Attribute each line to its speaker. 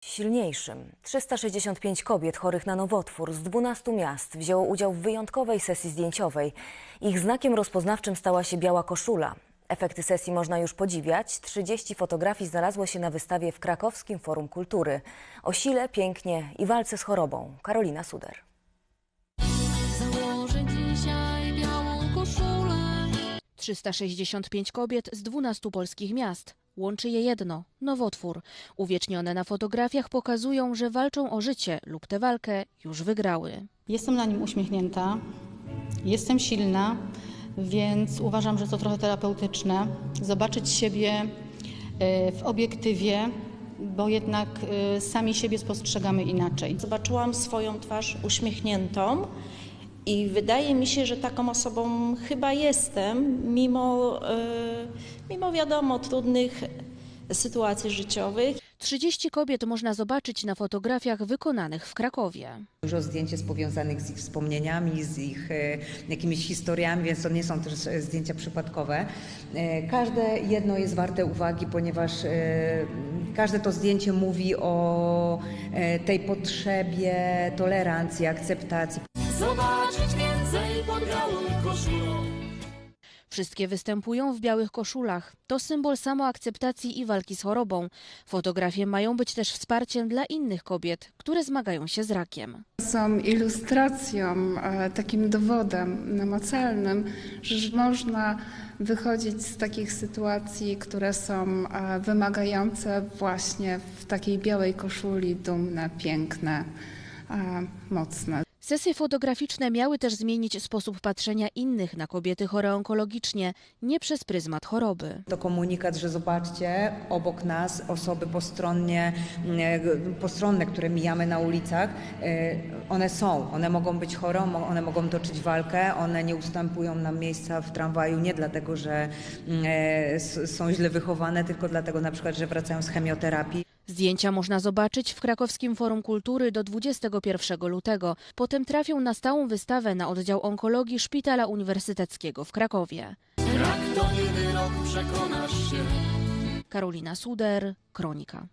Speaker 1: Silniejszym. 365 kobiet chorych na nowotwór z 12 miast wzięło udział w wyjątkowej sesji zdjęciowej. Ich znakiem rozpoznawczym stała się biała koszula. Efekty sesji można już podziwiać. 30 fotografii znalazło się na wystawie w Krakowskim Forum Kultury. O sile, pięknie i walce z chorobą. Karolina Suder.
Speaker 2: Założę dzisiaj białą koszulę.
Speaker 3: 365 kobiet z 12 polskich miast. Łączy je jedno nowotwór. Uwiecznione na fotografiach pokazują, że walczą o życie lub tę walkę już wygrały.
Speaker 4: Jestem na nim uśmiechnięta, jestem silna, więc uważam, że to trochę terapeutyczne. Zobaczyć siebie e, w obiektywie, bo jednak e, sami siebie spostrzegamy inaczej.
Speaker 5: Zobaczyłam swoją twarz uśmiechniętą i wydaje mi się, że taką osobą chyba jestem, mimo, e, mimo wiadomo trudnych sytuacji życiowych.
Speaker 3: 30 kobiet można zobaczyć na fotografiach wykonanych w Krakowie.
Speaker 6: Dużo zdjęć jest powiązanych z ich wspomnieniami, z ich e, jakimiś historiami, więc to nie są też zdjęcia przypadkowe. E, każde jedno jest warte uwagi, ponieważ każde to zdjęcie mówi o tej potrzebie tolerancji, akceptacji.
Speaker 2: Zobaczyć więcej pod białą koszulą.
Speaker 3: Wszystkie występują w białych koszulach. To symbol samoakceptacji i walki z chorobą. Fotografie mają być też wsparciem dla innych kobiet, które zmagają się z rakiem.
Speaker 7: są ilustracją, e, takim dowodem namacalnym, że można wychodzić z takich sytuacji, które są e, wymagające właśnie w takiej białej koszuli, dumne, piękne, e, mocne.
Speaker 3: Sesje fotograficzne miały też zmienić sposób patrzenia innych na kobiety chore onkologicznie, nie przez pryzmat choroby.
Speaker 6: To komunikat, że zobaczcie, obok nas osoby postronnie, e, postronne, które mijamy na ulicach, e, one są, one mogą być chore, one mogą toczyć walkę, one nie ustępują nam miejsca w tramwaju nie dlatego, że mm, e, są źle wychowane, tylko dlatego na przykład, że wracają z chemioterapii.
Speaker 3: Zdjęcia można zobaczyć w Krakowskim Forum Kultury do 21 lutego. Potem trafią na stałą wystawę na oddział onkologii Szpitala Uniwersyteckiego w Krakowie.
Speaker 2: Rak to nie wyrok, przekonasz się.
Speaker 3: Karolina Suder, Kronika.